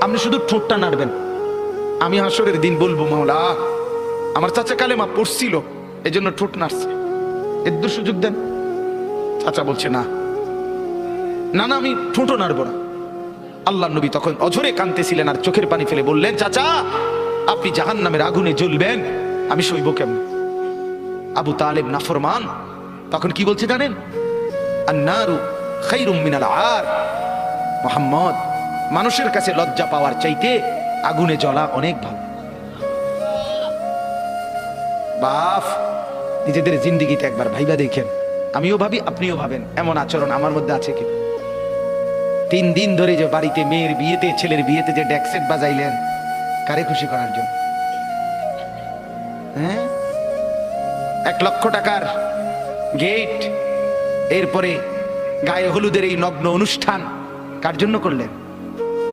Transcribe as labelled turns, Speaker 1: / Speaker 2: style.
Speaker 1: আপনি শুধু ঠোঁটটা নাড়বেন। আমি হাসরের দিন বলব, মাওলা, আমার চাচা কালেমা পড়ছিল এই জন্য ঠোঁট নাড়ছে। এর সুযোগ দেন। চাচা বলছে, না। না না, আমি ঠোঁটও নাড়বো না। আল্লাহ নবী তখন অঝরে কাঁদতেছিলেন আর চোখের পানি ফেলে বললেন, চাচা, আপনি জাহান নামের আগুনে জ্বলবেন, আমি সইব কেমন? আবু তালেব নাফরমান তখন কি বলছে জানেন? আন্নারু খাইরুম মিনাল আর মোহাম্মদ মানুষের কাছে লজ্জা পাওয়ার চাইতে আগুনে জ্বলা অনেক ভালো। বাফ, নিজেদের জিন্দিগিতে একবার ভাইবা দেখেন। আমিও ভাবি, আপনিও ভাবেন, এমন আচরণ আমার মধ্যে আছে কি? তিন দিন ধরে যে বাড়িতে মেয়ের বিয়েতে, ছেলের বিয়েতে যে ড্যাকসেট বাজাইলেন, কারে খুশি করার জন্য? হ্যাঁ? এক লক্ষ টাকার গেট, এরপরে গায়ে হলুদের এই নগ্ন অনুষ্ঠান, কার জন্য করলেন?